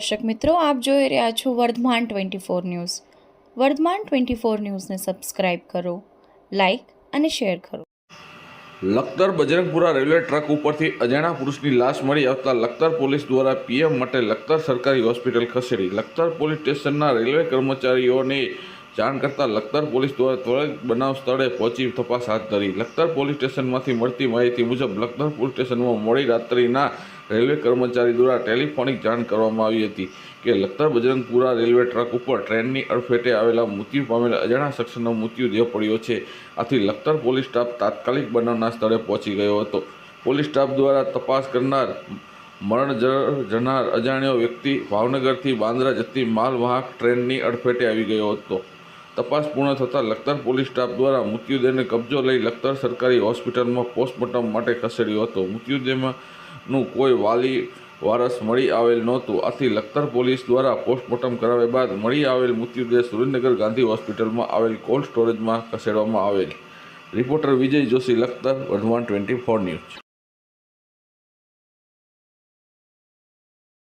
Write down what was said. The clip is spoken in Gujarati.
દર્શક મિત્રો, આપ જોઈ રહ્યા છો Vardhman twenty four news. Vardhman twenty four ન્યૂઝને સબસ્ક્રાઇબ કરો, લાઇક અને શેર કરો. લખતર બજરંગપુરા રેલવે ટ્રક ઉપરથી અજાણા પુરુષની લાશ મળી આવતા લખતર પોલીસ દ્વારા પીએમ માટે લખતર સરકારી હોસ્પિટલ ખસેડી. લખતર પોલીસ સ્ટેશનના રેલવે કર્મચારીઓને જાણ કરતાં લખતર પોલીસ દ્વારા ત્વરિત બનાવ સ્થળે પહોંચી તપાસ હાથ ધરી. લખતર પોલીસ સ્ટેશનમાંથી મળતી માહિતી મુજબ, લખતર પોલીસ સ્ટેશનમાં મોડી રાત્રિના રેલવે કર્મચારી દ્વારા ટેલિફોનિક જાણ કરવામાં આવી હતી કે લખતર બજરંગપુરા રેલવે ટ્રક ઉપર ટ્રેનની અડફેટે આવેલા મૃત્યુ પામેલા અજાણા શખ્સનો મૃત્યુદેહ પડ્યો છે. આથી લખતર પોલીસ સ્ટાફ તાત્કાલિક બનાવના સ્થળે પહોંચી ગયો હતો. પોલીસ સ્ટાફ દ્વારા તપાસ કરનાર મરણ જનાર અજાણ્યો વ્યક્તિ ભાવનગરથી બાંદ્રા જતી માલવાહક ટ્રેનની અડફેટે આવી ગયો હતો. તપાસ પૂર્ણ થતાં લખતર પોલીસ સ્ટાફ દ્વારા મૃત્યુદેહને કબજો લઈ લખતર સરકારી હોસ્પિટલમાં પોસ્ટમોર્ટમ માટે ખસેડ્યો હતો. મૃત્યુદેહનું કોઈ વાલી, વારસ મળી આવેલ નહોતું. આથી લખતર પોલીસ દ્વારા પોસ્ટમોર્ટમ કરાવ્યા બાદ મળી આવેલ મૃત્યુદેહ સુરેન્દ્રનગર ગાંધી હોસ્પિટલમાં આવેલ કોલ્ડ સ્ટોરેજમાં ખસેડવામાં આવેલ. Reporter Vijay Joshi, Lakhtar Vardhman twenty four news.